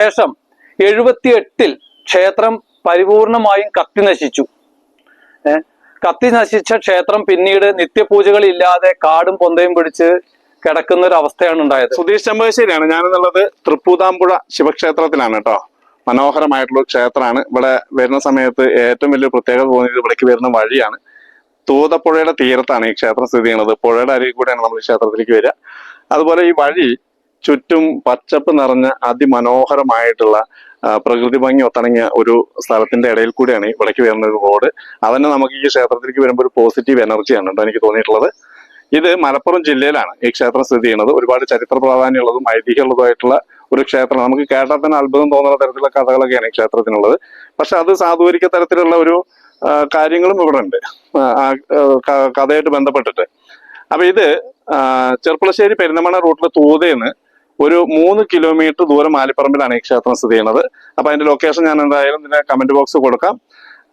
ശേഷം എഴുപത്തിയെട്ടിൽ ക്ഷേത്രം പരിപൂർണമായും കത്തി നശിച്ചു? കത്തി നശിച്ച ക്ഷേത്രം പിന്നീട് നിത്യപൂജകൾ ഇല്ലാതെ കാടും പൊന്തയും പിടിച്ച് കിടക്കുന്ന ഒരു അവസ്ഥയാണ് ഉണ്ടായത്. സുധീഷ് ചെമ്പകശ്ശേരിയാണ്. ഞാനെന്നുള്ളത് തൃപ്പൂതാമ്പുഴ ശിവക്ഷേത്രത്തിലാണ് കേട്ടോ. മനോഹരമായിട്ടുള്ള ക്ഷേത്രമാണ്. ഇവിടെ വരുന്ന സമയത്ത് ഏറ്റവും വലിയ പ്രത്യേകത തോന്നിയത് ഇവിടേക്ക് വരുന്ന വഴിയാണ്. തൂതപ്പുഴയുടെ തീരത്താണ് ഈ ക്ഷേത്രം സ്ഥിതി ചെയ്യുന്നത്. പുഴയുടെ അരികിൽ കൂടെയാണ് നമ്മൾ ക്ഷേത്രത്തിലേക്ക് വരിക. അതുപോലെ ഈ വഴി ചുറ്റും പച്ചപ്പ് നിറഞ്ഞ അതിമനോഹരമായിട്ടുള്ള പ്രകൃതി ഭംഗി ഒത്തിണങ്ങിയ ഒരു സ്ഥലത്തിന്റെ ഇടയിൽ കൂടിയാണ് ഈ ഇവിടേക്ക് വരുന്ന ഒരു റോഡ്. അതന്നെ നമുക്ക് ഈ ക്ഷേത്രത്തിലേക്ക് വരുമ്പോൾ ഒരു പോസിറ്റീവ് എനർജിയാണ് കേട്ടോ എനിക്ക് തോന്നിയിട്ടുള്ളത്. ഇത് മലപ്പുറം ജില്ലയിലാണ് ഈ ക്ഷേത്രം സ്ഥിതി ചെയ്യുന്നത്. ഒരുപാട് ചരിത്ര പ്രാധാന്യമുള്ളതും ഐതിഹ്യമുള്ളതുമായിട്ടുള്ള ഒരു ക്ഷേത്രം നമുക്ക് കേട്ടാൽ തന്നെ അത്ഭുതം തോന്നുന്ന തരത്തിലുള്ള കഥകളൊക്കെയാണ് ഈ ക്ഷേത്രത്തിനുള്ളത്. പക്ഷെ അത് സാധൂരിക്ക തരത്തിലുള്ള ഒരു കാര്യങ്ങളും ഇവിടെ ഉണ്ട് കഥയായിട്ട് ബന്ധപ്പെട്ടിട്ട്. അപ്പൊ ഇത് ചെർപ്പുളശ്ശേരി പെരിന്തമണ്ണ റൂട്ടിൽ തൂതയെന്ന് ഒരു മൂന്ന് കിലോമീറ്റർ ദൂരം ആലിപ്പറമ്പിലാണ് ഈ ക്ഷേത്രം സ്ഥിതി ചെയ്യുന്നത്. അപ്പൊ അതിന്റെ ലൊക്കേഷൻ ഞാൻ എന്തായാലും ഇതിന്റെ കമന്റ് ബോക്സ് കൊടുക്കാം.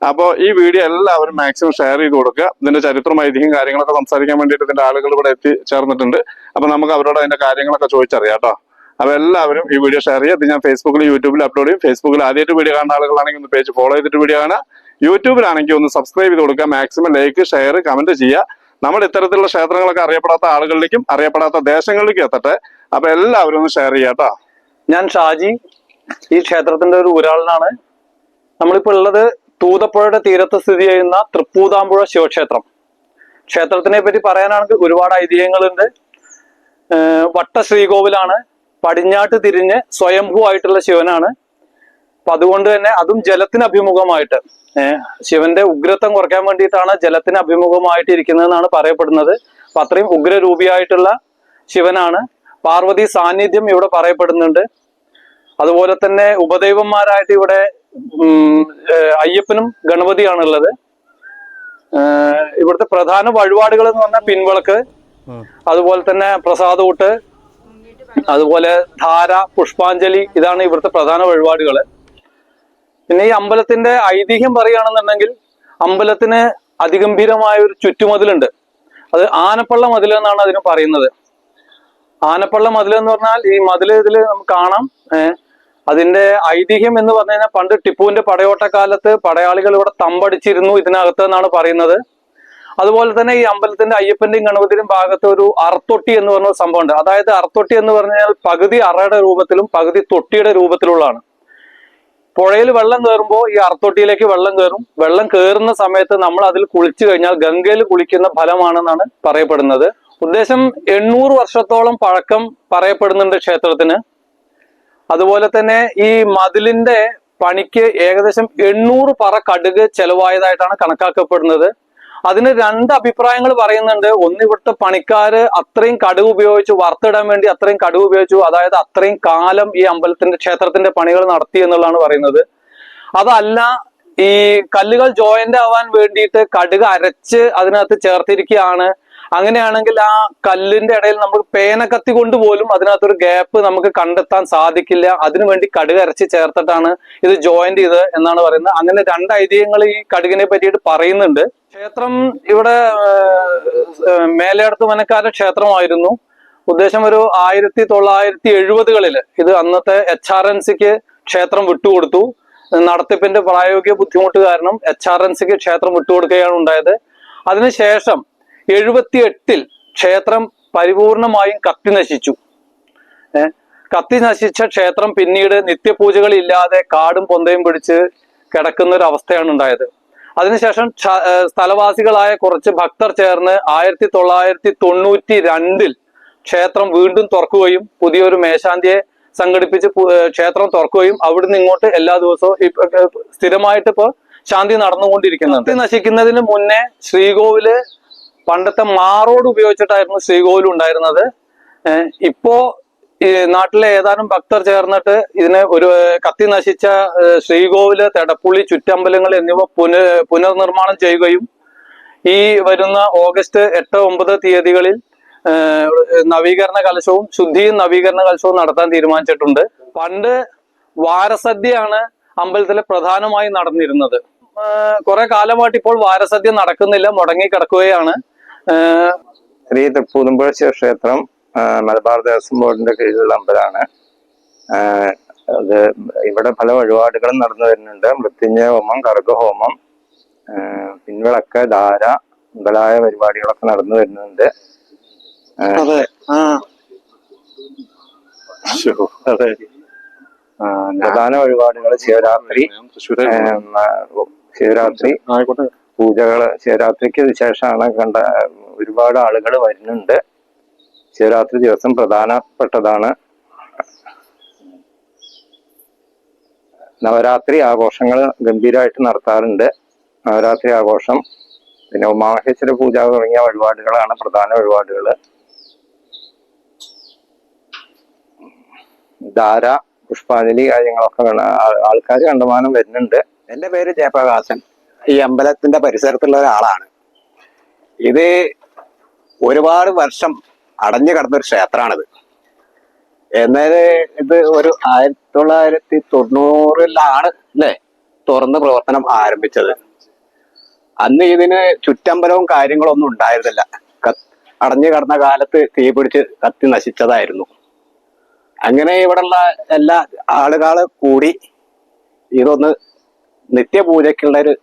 അപ്പോൾ ഈ വീഡിയോ എല്ലാവരും മാക്സിമം ഷെയർ ചെയ്ത് കൊടുക്കുക. ഇതിന്റെ ചരിത്രം ഐതിഹ്യം കാര്യങ്ങളൊക്കെ സംസാരിക്കാൻ വേണ്ടിയിട്ട് ഇതിന്റെ ആളുകൾ ഇവിടെ എത്തി ചേർന്നിട്ടുണ്ട്. അപ്പൊ നമുക്ക് അവരോട് അതിന്റെ കാര്യങ്ങളൊക്കെ ചോദിച്ചറിയാം കേട്ടോ. അപ്പൊ എല്ലാവരും ഈ വീഡിയോ ഷെയർ ചെയ്യുക. ഇത് ഞാൻ ഫേസ്ബുക്കിൽ യൂട്യൂബിൽ അപ്ലോഡ് ചെയ്യും. ഫേസ്ബുക്കിൽ ആദ്യമായിട്ട് വീഡിയോ കാണുന്ന ആളുകളാണെങ്കിൽ ഒന്ന് പേജ് ഫോളോ ചെയ്തിട്ട് വീഡിയോ കാണുക. യൂട്യൂബിലാണെങ്കിൽ ഒന്ന് സബ്സ്ക്രൈബ് ചെയ്ത് കൊടുക്കുക. മാക്സിമം ലൈക്ക് ഷെയർ കമന്റ് ചെയ്യുക. നമ്മൾ ഇത്തരത്തിലുള്ള ക്ഷേത്രങ്ങളൊക്കെ അറിയപ്പെടാത്ത ആളുകളിലേക്കും അറിയപ്പെടാത്ത ദേശങ്ങളിലേക്കും എത്തട്ടെ. അപ്പൊ എല്ലാവരും ഒന്ന് ഷെയർ ചെയ്യാട്ടോ ഞാൻ ഷാജി. ഈ ക്ഷേത്രത്തിന്റെ ഒരു ഊരാളനാണ്. നമ്മളിപ്പോൾ ഉള്ളത് തൂതപ്പുഴയുടെ തീരത്ത് സ്ഥിതി ചെയ്യുന്ന തൃപ്പൂതാമ്പുഴ ശിവക്ഷേത്രം. ക്ഷേത്രത്തിനെ പറ്റി പറയാനാണെങ്കിൽ ഒരുപാട് ഐതിഹ്യങ്ങളുണ്ട്. വട്ട ശ്രീകോവിലാണ് പടിഞ്ഞാട്ട് തിരിഞ്ഞ് സ്വയംഭൂ ആയിട്ടുള്ള ശിവനാണ്. അപ്പൊ അതുകൊണ്ട് തന്നെ അതും ജലത്തിന് അഭിമുഖമായിട്ട്. ശിവന്റെ ഉഗ്രത്വം കുറയ്ക്കാൻ വേണ്ടിയിട്ടാണ് ജലത്തിന് അഭിമുഖമായിട്ട് ഇരിക്കുന്നതെന്നാണ് പറയപ്പെടുന്നത്. അപ്പൊ അത്രയും ഉഗ്രരൂപിയായിട്ടുള്ള ശിവനാണ്. പാർവതി സാന്നിധ്യം ഇവിടെ പറയപ്പെടുന്നുണ്ട്. അതുപോലെ തന്നെ ഉപദൈവന്മാരായിട്ട് ഇവിടെ അയ്യപ്പനും ഗണപതിയാണുള്ളത്. ഉള്ളത് ഇവിടുത്തെ പ്രധാന വഴിപാടുകൾ എന്ന് പറഞ്ഞാൽ പിൻവിളക്ക് അതുപോലെ തന്നെ പ്രസാദൂട്ട് അതുപോലെ ധാര പുഷ്പാഞ്ജലി ഇതാണ് ഇവിടുത്തെ പ്രധാന വഴിപാടുകൾ. പിന്നെ ഈ അമ്പലത്തിന്റെ ഐതിഹ്യം പറയുകയാണെന്നുണ്ടെങ്കിൽ അമ്പലത്തിന് അതിഗംഭീരമായ ഒരു ചുറ്റുമതിലുണ്ട്. അത് ആനപ്പള്ള മതിൽ എന്നാണ് അതിന് പറയുന്നത്. ആനപ്പള്ള മതിൽ എന്ന് പറഞ്ഞാൽ ഈ മതിൽ ഇതിൽ നമുക്ക് കാണാം. അതിന്റെ ഐതിഹ്യം എന്ന് പറഞ്ഞു കഴിഞ്ഞാൽ പണ്ട് ടിപ്പുവിന്റെ പടയോട്ടക്കാലത്ത് പടയാളികൾ ഇവിടെ തമ്പടിച്ചിരുന്നു ഇതിനകത്ത് എന്നാണ് പറയുന്നത്. അതുപോലെ തന്നെ ഈ അമ്പലത്തിന്റെ അയ്യപ്പന്റെയും ഗണപതിയുടെയും ഭാഗത്ത് ഒരു അറത്തൊട്ടി എന്ന് പറഞ്ഞ സംഭവം സംഭവമുണ്ട്. അതായത് അറത്തൊട്ടി എന്ന് പറഞ്ഞാൽ പകുതി അറയുടെ രൂപത്തിലും പകുതി തൊട്ടിയുടെ രൂപത്തിലുള്ളതാണ്. പുഴയിൽ വെള്ളം കയറുമ്പോൾ ഈ അറത്തൊട്ടിയിലേക്ക് വെള്ളം കയറും. വെള്ളം കയറുന്ന സമയത്ത് നമ്മൾ അതിൽ കുളിച്ചു കഴിഞ്ഞാൽ ഗംഗയിൽ കുളിക്കുന്ന ഫലമാണെന്നാണ് പറയപ്പെടുന്നത്. ഉദ്ദേശം എണ്ണൂറ് വർഷത്തോളം പഴക്കം പറയപ്പെടുന്നുണ്ട് ക്ഷേത്രത്തിന്. അതുപോലെ തന്നെ ഈ മതിലിന്റെ പണിക്ക് ഏകദേശം എണ്ണൂറ് പറ കടുക് ചെലവായതായിട്ടാണ് കണക്കാക്കപ്പെടുന്നത്. അതിന് രണ്ട് അഭിപ്രായങ്ങൾ പറയുന്നുണ്ട്. ഒന്ന് ഇവിടുത്തെ പണിക്കാര് അത്രയും കടുവ് ഉപയോഗിച്ചു വറുത്തിടാൻ വേണ്ടി അത്രയും കടുവ് ഉപയോഗിച്ചു. അതായത് അത്രയും കാലം ഈ അമ്പലത്തിന്റെ ക്ഷേത്രത്തിന്റെ പണികൾ നടത്തി എന്നുള്ളതാണ് പറയുന്നത്. അതല്ല ഈ കല്ലുകൾ ജോയിന്റ് ആവാൻ വേണ്ടിയിട്ട് കടുക് അരച്ച് അതിനകത്ത് ചേർത്തിരിക്കുകയാണ്. അങ്ങനെയാണെങ്കിൽ ആ കല്ലിന്റെ ഇടയിൽ നമ്മൾ പേന കൊണ്ട് പോലും അതിനകത്തൊരു ഗ്യാപ്പ് നമുക്ക് കണ്ടെത്താൻ സാധിക്കില്ല. അതിനുവേണ്ടി കടുക് അരച്ച് ചേർത്തിട്ടാണ് ഇത് ജോയിന്റ് ചെയ്ത് എന്നാണ് പറയുന്നത്. അങ്ങനെ രണ്ട് ഐതിഹ്യങ്ങൾ ഈ കടുകിനെ പറ്റിയിട്ട് പറയുന്നുണ്ട്. ക്ഷേത്രം ഇവിടെ മേലയടത്ത് മനക്കാരുടെ ക്ഷേത്രമായിരുന്നു. ഉദ്ദേശം ഒരു ആയിരത്തി തൊള്ളായിരത്തി എഴുപതുകളിൽ ഇത് അന്നത്തെ എച്ച് ആർ എൻ സിക്ക് ക്ഷേത്രം വിട്ടുകൊടുത്തു. നടത്തിപ്പിന്റെ പ്രായോഗിക ബുദ്ധിമുട്ട് കാരണം എച്ച് ആർ എൻ സിക്ക് ക്ഷേത്രം വിട്ടുകൊടുക്കുകയാണ് ഉണ്ടായത്. അതിനുശേഷം എഴുപത്തി എട്ടിൽ ക്ഷേത്രം പരിപൂർണമായും കത്തി നശിച്ചു. കത്തി നശിച്ച ക്ഷേത്രം പിന്നീട് നിത്യപൂജകൾ ഇല്ലാതെ കാടും പൊന്തയും പിടിച്ച് കിടക്കുന്ന ഒരു അവസ്ഥയാണ് ഉണ്ടായത് അതിനുശേഷം സ്ഥലവാസികളായ കുറച്ച് ഭക്തർ ചേർന്ന് ആയിരത്തി തൊള്ളായിരത്തി തൊണ്ണൂറ്റി രണ്ടിൽ ക്ഷേത്രം വീണ്ടും തുറക്കുകയും പുതിയൊരു മേശാന്തിയെ സംഘടിപ്പിച്ച് ക്ഷേത്രം തുറക്കുകയും അവിടുന്ന് ഇങ്ങോട്ട് എല്ലാ ദിവസവും സ്ഥിരമായിട്ട് ഇപ്പൊ ശാന്തി നടന്നുകൊണ്ടിരിക്കുന്നുണ്ട്. കത്തി നശിക്കുന്നതിന് മുന്നേ ശ്രീകോവിൽ പണ്ടത്തെ മാറോട് ഉപയോഗിച്ചിട്ടായിരുന്നു ശ്രീകോവിൽ ഉണ്ടായിരുന്നത്. ഇപ്പോ നാട്ടിലെ ഏതാനും ഭക്തർ ചേർന്നിട്ട് ഇതിന് ഒരു കത്തി നശിച്ച ശ്രീകോവിൽ തെടപ്പുള്ളി ചുറ്റമ്പലങ്ങൾ എന്നിവ പുന പുനർനിർമ്മാണം ചെയ്യുകയും ഈ വരുന്ന ഓഗസ്റ്റ് എട്ട് ഒമ്പത് തീയതികളിൽ നവീകരണ കലശവും ശുദ്ധിയും നവീകരണ കലശവും നടത്താൻ തീരുമാനിച്ചിട്ടുണ്ട്. പണ്ട് വാരസദ്യയാണ് അമ്പലത്തിലെ പ്രധാനമായി നടന്നിരുന്നത്. കുറെ കാലമായിട്ട് ഇപ്പോൾ വാരസദ്യ നടക്കുന്നില്ല മുടങ്ങി കിടക്കുകയാണ് ശ്രീ തൃപ്പൂതുമ്പുഴ ശിവക്ഷേത്രം മലബാർ ദേവസ്വം ബോർഡിന്റെ കീഴിലുള്ള അമ്പലമാണ്. അത് ഇവിടെ പല വഴിപാടുകളും നടന്നു വരുന്നുണ്ട്. മൃത്യുഞ്ജയ ഹോമം കർഗഹോമം പിൻവിളക്ക് ധാര മുതലായ പരിപാടികളൊക്കെ നടന്നു വരുന്നുണ്ട്. അതെ പ്രധാന വഴിപാടുകൾ ശിവരാത്രി ശിവരാത്രി ആയിക്കോട്ടെ. പൂജകൾ ശിവരാത്രിക്ക് ശേഷമാണ് കണ്ട ഒരുപാട് ആളുകൾ വരുന്നുണ്ട്. ശിവരാത്രി ദിവസം പ്രധാനപ്പെട്ടതാണ്. നവരാത്രി ആഘോഷങ്ങൾ ഗംഭീരമായിട്ട് നടത്താറുണ്ട്. നവരാത്രി ആഘോഷം പിന്നെ ഉമാമഹേശ്വര പൂജ തുടങ്ങിയ വഴിപാടുകളാണ് പ്രധാന വഴിപാടുകൾ ധാര പുഷ്പാഞ്ജലി കാര്യങ്ങളൊക്കെ ആൾക്കാർ കണ്ടമാനം വരുന്നുണ്ട്. എന്റെ പേര് ജയപ്രകാശൻ. ഈ അമ്പലത്തിന്റെ പരിസരത്തുള്ള ഒരാളാണ്. ഇത് ഒരുപാട് വർഷം അടഞ്ഞു കിടന്നൊരു ക്ഷേത്രമാണിത്. എന്നാൽ ഇത് ഒരു ആയിരത്തി തൊള്ളായിരത്തി തൊണ്ണൂറിലാണ് അല്ലേ? തുറന്ന് പ്രവർത്തനം ആരംഭിച്ചത്. അന്ന് ഇതിന് ചുറ്റമ്പലവും കാര്യങ്ങളും ഒന്നും ഉണ്ടായിരുന്നില്ല അടഞ്ഞു കിടന്ന കാലത്ത് തീ പിടിച്ച് കത്തി നശിച്ചതായിരുന്നു. അങ്ങനെ ഇവിടെയുള്ള എല്ലാ ആളുകൾ കൂടി ഇതൊന്ന് നിത്യപൂജയ്ക്കുള്ള ഒരു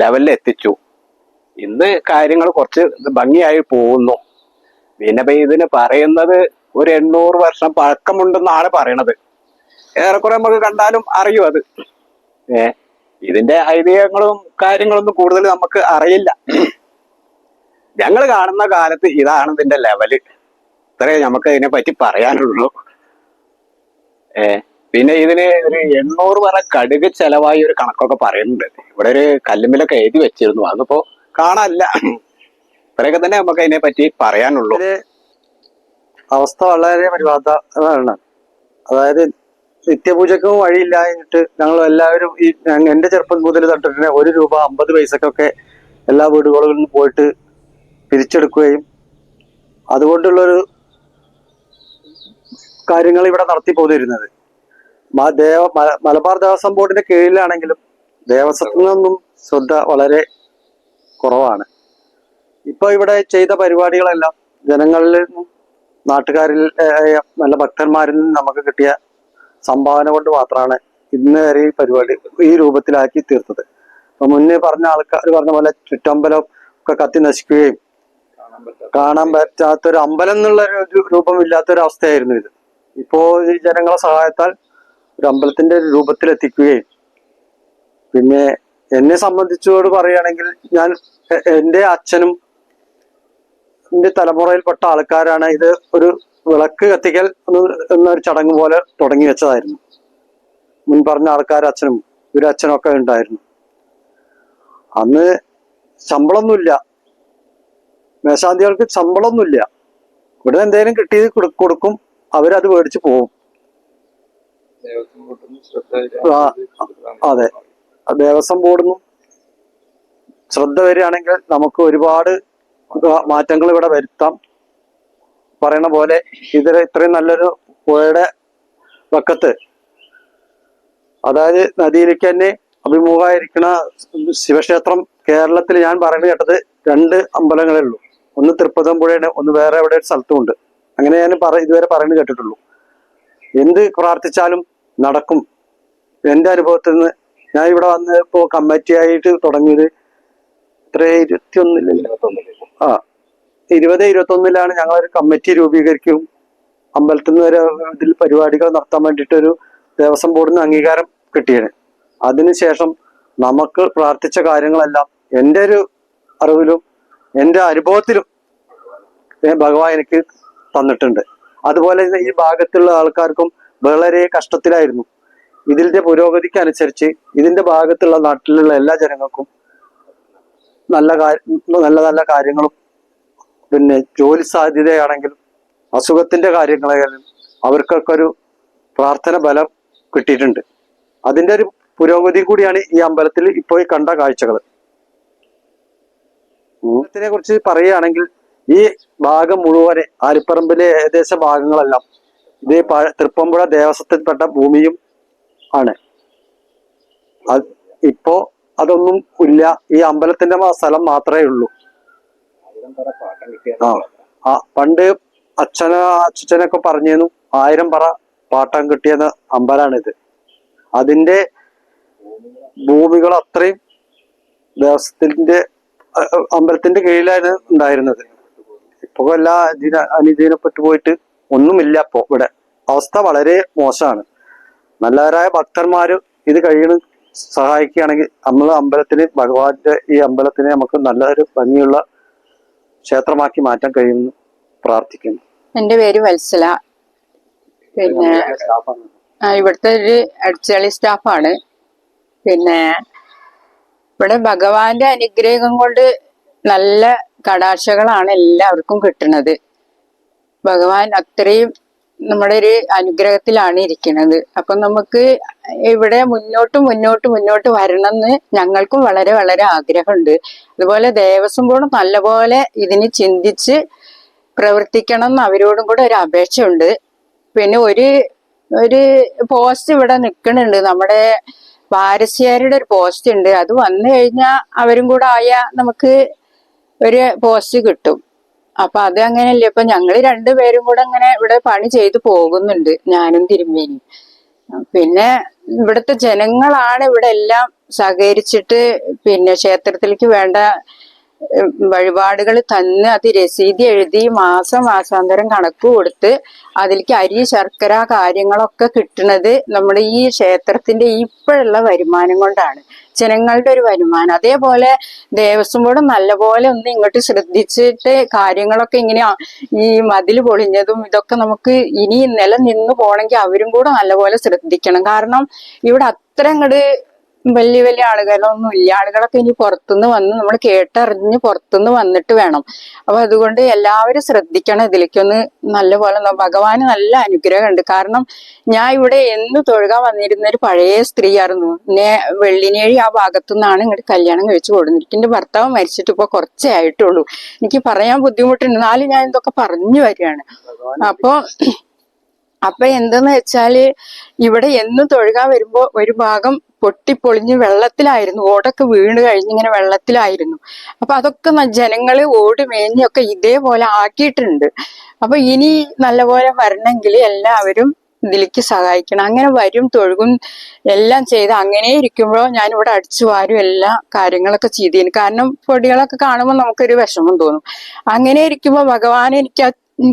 ലെവലിൽ എത്തിച്ചു. ഇന്ന് കാര്യങ്ങൾ കുറച്ച് ഭംഗിയായി പോകുന്നു. പിന്നെ ഇപ്പൊ ഇതിന് പറയുന്നത് ഒരു എണ്ണൂറ് വർഷം പഴക്കമുണ്ടെന്നാണ് പറയണത്. ഏറെക്കുറെ നമുക്ക് കണ്ടാലും അറിയും അത്. ഏ ഇതിന്റെ ഐതിഹ്യങ്ങളും കാര്യങ്ങളൊന്നും കൂടുതൽ നമുക്ക് അറിയില്ല. ഞങ്ങൾ കാണുന്ന കാലത്ത് ഇതാണ് ഇതിന്റെ ലെവൽ ഇത്രയേ നമുക്ക് ഇതിനെ പറ്റി പറയാനുള്ളൂ. ഏ പിന്നെ ഇതിന് ഒരു എണ്ണൂറ് പറ കടുക് ചെലവായി ഒരു കണക്കൊക്കെ പറയുന്നുണ്ട്. ഇവിടെ ഒരു കല്ലുമ്പിലൊക്കെ എഴുതി വെച്ചിരുന്നു. അതിപ്പോ കാണാനല്ല. ഇത്രയൊക്കെ തന്നെ നമുക്ക് അതിനെ പറ്റി പറയാനുള്ളൂ. അവസ്ഥ വളരെ പരിപാടിയാണ് അതായത് നിത്യപൂജക്കും വഴിയില്ലായിട്ട് ഞങ്ങൾ എല്ലാവരും ഈ എന്റെ ചെറുപ്പം മുതൽ തൊട്ടിട്ട് ഒരു രൂപ അമ്പത് പൈസക്കൊക്കെ എല്ലാ വീടുകളിൽ നിന്ന് പോയിട്ട് പിരിച്ചെടുക്കുകയും അതുകൊണ്ടുള്ളൊരു കാര്യങ്ങൾ ഇവിടെ നടത്തി പോന്നിരുന്നത്. ദേവ മലബാർ ദേവസ്വം ബോർഡിന്റെ കീഴിലാണെങ്കിലും ദേവസ്വത്തിൽ നിന്നും ശ്രദ്ധ വളരെ കുറവാണ്. ഇപ്പൊ ഇവിടെ ചെയ്ത പരിപാടികളെല്ലാം ജനങ്ങളിൽ നിന്നും നാട്ടുകാരിൽ നല്ല ഭക്തന്മാരിൽ നിന്നും നമുക്ക് കിട്ടിയ സംഭാവന കൊണ്ട് മാത്രമാണ് ഇന്ന് വരെ ഈ പരിപാടി ഈ രൂപത്തിലാക്കി തീർത്തത്. അപ്പൊ മുന്നേ പറഞ്ഞ ആൾക്കാർ പറഞ്ഞ പോലെ ചുറ്റമ്പലം ഒക്കെ കത്തി നശിക്കുകയും കാണാൻ പറ്റാത്തൊരു അമ്പലം എന്നുള്ള രൂപമില്ലാത്തൊരു അവസ്ഥയായിരുന്നു ഇത്. ഇപ്പോ ജനങ്ങളെ സഹായത്താൽ ഒരു അമ്പലത്തിന്റെ ഒരു രൂപത്തിലെത്തിക്കുകയും. പിന്നെ എന്നെ സംബന്ധിച്ചോട് പറയുകയാണെങ്കിൽ ഞാൻ എന്റെ അച്ഛനും എന്റെ തലമുറയിൽപ്പെട്ട ആൾക്കാരാണ് ഇത് ഒരു വിളക്ക് കത്തിക്കൽ എന്നൊരു ചടങ്ങ് പോലെ തുടങ്ങി വെച്ചതായിരുന്നു. മുൻ പറഞ്ഞ ആൾക്കാർ അച്ഛനും അച്ഛനും ഉണ്ടായിരുന്നു. അന്ന് ശമ്പളമൊന്നുമില്ല. മേശാന്തികൾക്ക് ശമ്പളമൊന്നുമില്ല. ഇവിടെ എന്തെങ്കിലും കിട്ടിയത് കൊടു- കൊടുക്കും. അവരത് മേടിച്ച് പോകും അതെ. ദേവസ്വം ബോർഡിൽ നിന്നും ശ്രദ്ധ വരികയാണെങ്കിൽ നമുക്ക് ഒരുപാട് മാറ്റങ്ങൾ ഇവിടെ വരുത്താം. പറയണ പോലെ ഇതിൽ ഇത്രയും നല്ലൊരു പുഴയുടെ വക്കത്ത്. അതായത് നദിയിലേക്ക് തന്നെ അഭിമുഖമായിരിക്കുന്ന ശിവക്ഷേത്രം കേരളത്തിൽ ഞാൻ പറയുന്നത് കേട്ടത് രണ്ട് അമ്പലങ്ങളേ ഉള്ളൂ. ഒന്ന് തൃപ്പതമ്പുഴയാണ് ഒന്ന് വേറെ എവിടെ ഒരു സ്ഥലത്തുമുണ്ട്. അങ്ങനെ ഞാൻ പറ ഇതുവരെ പറയുന്നത് കേട്ടിട്ടുള്ളൂ. എന്ത് പ്രാർത്ഥിച്ചാലും നടക്കും. എന്റെ അനുഭവത്തിൽ നിന്ന് ഞാൻ ഇവിടെ വന്ന് ഇപ്പോൾ കമ്മിറ്റി ആയിട്ട് തുടങ്ങിയത് ഇത്ര ഇരുപത്തി ഒന്നില്ലല്ലോ ആ ഇരുപത് ഇരുപത്തി ഒന്നിലാണ് ഞങ്ങൾ ഒരു കമ്മിറ്റി രൂപീകരിക്കും. അമ്പലത്തിൽ നിന്ന് ഒരു ഇതിൽ പരിപാടികൾ നടത്താൻ വേണ്ടിയിട്ട് ഒരു ദേവസ്വം ബോർഡിൽ നിന്ന് അംഗീകാരം കിട്ടിയത് അതിനുശേഷം നമുക്ക് പ്രാർത്ഥിച്ച കാര്യങ്ങളെല്ലാം എന്റെ ഒരു അറിവിലും എന്റെ അനുഭവത്തിലും ഭഗവാൻ എനിക്ക് തന്നിട്ടുണ്ട്. അതുപോലെ ഈ ഭാഗത്തുള്ള ആൾക്കാർക്കും വളരെ കഷ്ടത്തിലായിരുന്നു. ഇതിന്റെ പുരോഗതിക്ക് അനുസരിച്ച് ഇതിന്റെ ഭാഗത്തുള്ള നാട്ടിലുള്ള എല്ലാ ജനങ്ങൾക്കും നല്ല കാര്യ നല്ല നല്ല കാര്യങ്ങളും പിന്നെ ജോലി സാധ്യതയാണെങ്കിലും അസുഖത്തിന്റെ കാര്യങ്ങളായാലും അവർക്കൊക്കെ ഒരു പ്രാർത്ഥന ബലം കിട്ടിയിട്ടുണ്ട്. അതിന്റെ ഒരു പുരോഗതി കൂടിയാണ് ഈ അമ്പലത്തിൽ ഇപ്പോൾ കണ്ട കാഴ്ചകൾ. അമ്പലത്തിനെ കുറിച്ച് പറയുകയാണെങ്കിൽ ഈ ഭാഗം മുഴുവനെ ആരിപ്പറമ്പിലെ ഏകദേശ ഭാഗങ്ങളെല്ലാം ഇത് പഴ- തൃപ്പമ്പുഴ ദേവസ്വത്തിൽപ്പെട്ട ഭൂമിയും ആണ്. ഇപ്പോ അതൊന്നും ഇല്ല. ഈ അമ്പലത്തിന്റെ സ്ഥലം മാത്രമേ ഉള്ളൂ. ആ പണ്ട് അച്ഛന അച്ഛനൊക്കെ പറഞ്ഞിരുന്നു ആയിരം പറ പാട്ടം കിട്ടിയ ഇത് അതിന്റെ ഭൂമികൾ അത്രയും അ- അമ്പലത്തിന്റെ കീഴിലാണ് ഉണ്ടായിരുന്നത്. ഇപ്പൊ എല്ലാ ഇതിന പോയിട്ട് ഒന്നുമില്ല അപ്പോ ഇവിടെ. അവസ്ഥ വളരെ മോശമാണ്. നല്ലവരായ ഭക്തന്മാര് ഇത് കഴിയണ സഹായിക്കുകയാണെങ്കിൽ നമ്മൾ അമ്പലത്തിന് ഭഗവാന്റെ ഈ അമ്പലത്തിനെ നമുക്ക് നല്ലൊരു ഭംഗിയുള്ള ക്ഷേത്രമാക്കി മാറ്റാൻ കഴിയുമെന്ന് പ്രാർത്ഥിക്കുന്നു. എന്റെ പേര് വത്സല. പിന്നെ ആ, ഇവിടുത്തെ ഒരു അടിച്ചാളി സ്റ്റാഫാണ്. പിന്നെ ഇവിടെ ഭഗവാന്റെ അനുഗ്രഹം കൊണ്ട് നല്ല കടാക്ഷകളാണ് എല്ലാവർക്കും കിട്ടുന്നത് ഭഗവാൻ അത്രയും നമ്മുടെ ഒരു അനുഗ്രഹത്തിലാണ് ഇരിക്കുന്നത്. അപ്പൊ നമുക്ക് ഇവിടെ മുന്നോട്ട് മുന്നോട്ട് മുന്നോട്ട് വരണം എന്ന് ഞങ്ങൾക്കും വളരെ വളരെ ആഗ്രഹമുണ്ട്. അതുപോലെ ദേവസ്വം ബോർഡ് നല്ലപോലെ ഇതിന് ചിന്തിച്ച് പ്രവർത്തിക്കണം എന്ന് അവരോടും കൂടെ ഒരു അപേക്ഷയുണ്ട്. പിന്നെ ഒരു ഒരു പോസ്റ്റ് ഇവിടെ നിൽക്കുന്നുണ്ട്. നമ്മുടെ വാരസ്യാരുടെ ഒരു പോസ്റ്റ് ഉണ്ട്. അത് വന്നു കഴിഞ്ഞാൽ അവരും കൂടെ ആയാൽ നമുക്ക് ഒരു പോസ്റ്റ് കിട്ടും. അപ്പൊ അത് അങ്ങനെയല്ലേ അപ്പൊ ഞങ്ങൾ രണ്ടുപേരും കൂടെ അങ്ങനെ ഇവിടെ പണി ചെയ്തു പോകുന്നുണ്ട് ഞാനും തിരുമേനിയും. പിന്നെ ഇവിടുത്തെ ജനങ്ങളാണ് ഇവിടെ എല്ലാം സഹകരിച്ചിട്ട് പിന്നെ ക്ഷേത്രത്തിലേക്ക് വേണ്ട വഴിപാടുകൾ തന്ന് അത് രസീതി എഴുതി മാസം മാസാന്തരം കണക്ക് കൊടുത്ത് അതിലേക്ക് അരി ശർക്കര കാര്യങ്ങളൊക്കെ കിട്ടുന്നത് നമ്മുടെ ഈ ക്ഷേത്രത്തിന്റെ ഇപ്പോഴുള്ള വരുമാനം കൊണ്ടാണ്. ജനങ്ങളുടെ ഒരു വരുമാനം. അതേപോലെ ദേവസ്വം ബോർഡ് നല്ലപോലെ ഒന്ന് ഇങ്ങോട്ട് ശ്രദ്ധിച്ചിട്ട് കാര്യങ്ങളൊക്കെ ഇങ്ങനെ ഈ മതിൽ പൊളിഞ്ഞതും ഇതൊക്കെ നമുക്ക് ഇനി നില നിലനിന്ന് പോണെങ്കിൽ അവരും കൂടെ നല്ലപോലെ ശ്രദ്ധിക്കണം. കാരണം ഇവിടെ അത്ര അങ്ങോട്ട് വലിയ വലിയ ആളുകളൊന്നും ഇല്ല ആളുകളൊക്കെ ഇനി പുറത്തുനിന്ന് വന്ന് നമ്മൾ കേട്ടറിഞ്ഞ് പുറത്തുനിന്ന് വന്നിട്ട് വേണം. അപ്പൊ അതുകൊണ്ട് എല്ലാവരും ശ്രദ്ധിക്കണം ഇതിലേക്കൊന്ന് നല്ലപോലെ ഭഗവാന് നല്ല അനുഗ്രഹമുണ്ട്. കാരണം ഞാൻ ഇവിടെ എന്ന് തൊഴുകാൻ വന്നിരുന്ന ഒരു പഴയ സ്ത്രീയായിരുന്നു. നേ വെള്ളിനേഴി ആ ഭാഗത്തു നിന്നാണ് ഇങ്ങോട്ട് കല്യാണം കഴിച്ചു കൊടുക്കുന്നത് എന്റെ ഭർത്താവ് മരിച്ചിട്ട് ഇപ്പൊ കുറച്ചേ ആയിട്ടുള്ളൂ. എനിക്ക് പറയാൻ ബുദ്ധിമുട്ടുണ്ട്. എന്നാലും ഞാൻ എന്തൊക്കെ പറഞ്ഞു വരികയാണ്. അപ്പൊ അപ്പൊ എന്തെന്ന് വെച്ചാൽ ഇവിടെ എന്നും തൊഴുകാൻ വരുമ്പോ ഒരു ഭാഗം പൊട്ടിപ്പൊളിഞ്ഞ് വെള്ളത്തിലായിരുന്നു. ഓടൊക്കെ വീണ് കഴിഞ്ഞിങ്ങനെ വെള്ളത്തിലായിരുന്നു. അപ്പൊ അതൊക്കെ ജനങ്ങൾ ഓടി മേഞ്ഞൊക്കെ ഇതേപോലെ ആക്കിയിട്ടുണ്ട്. അപ്പൊ ഇനി നല്ലപോലെ വരണമെങ്കിൽ എല്ലാവരും ഇതിലേക്ക് സഹായിക്കണം. അങ്ങനെ വരും തൊഴുകും എല്ലാം ചെയ്ത് അങ്ങനെ ഇരിക്കുമ്പോൾ ഞാൻ ഇവിടെ അടിച്ചു വാരും എല്ലാ കാര്യങ്ങളൊക്കെ ചെയ്തിരുന്നു കാരണം പൊടികളൊക്കെ കാണുമ്പോൾ നമുക്കൊരു വിഷമം തോന്നും. അങ്ങനെ ഇരിക്കുമ്പോൾ ഭഗവാൻ എനിക്ക്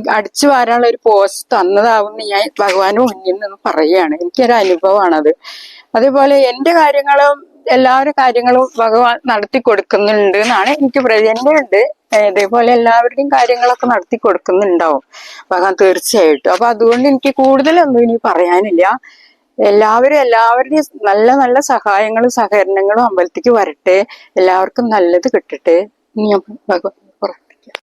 അടിച്ചു വാരാനുള്ള ഒരു പോസ്റ്റ് തന്നതാവുന്ന ഞാൻ ഭഗവാന് മുന്നിൽ നിന്ന് പറയുകയാണ്. എനിക്കൊരു അനുഭവമാണത്. അതേപോലെ എന്റെ കാര്യങ്ങളും എല്ലാവരുടെ കാര്യങ്ങളും ഭഗവാൻ നടത്തി കൊടുക്കുന്നുണ്ട് എന്നാണ് എനിക്ക് പ്രചനുണ്ട് ഇതേപോലെ എല്ലാവരുടെയും കാര്യങ്ങളൊക്കെ നടത്തി കൊടുക്കുന്നുണ്ടാവും. ഭഗവാൻ തീർച്ചയായിട്ടും. അപ്പൊ അതുകൊണ്ട് എനിക്ക് കൂടുതലൊന്നും ഇനി പറയാനില്ല. എല്ലാവരും എല്ലാവരുടെയും നല്ല നല്ല സഹായങ്ങളും സഹകരണങ്ങളും അമ്പലത്തിലേക്ക് വരട്ടെ. എല്ലാവർക്കും നല്ലത് കിട്ടട്ടെ. ഇനി ഭഗവാൻ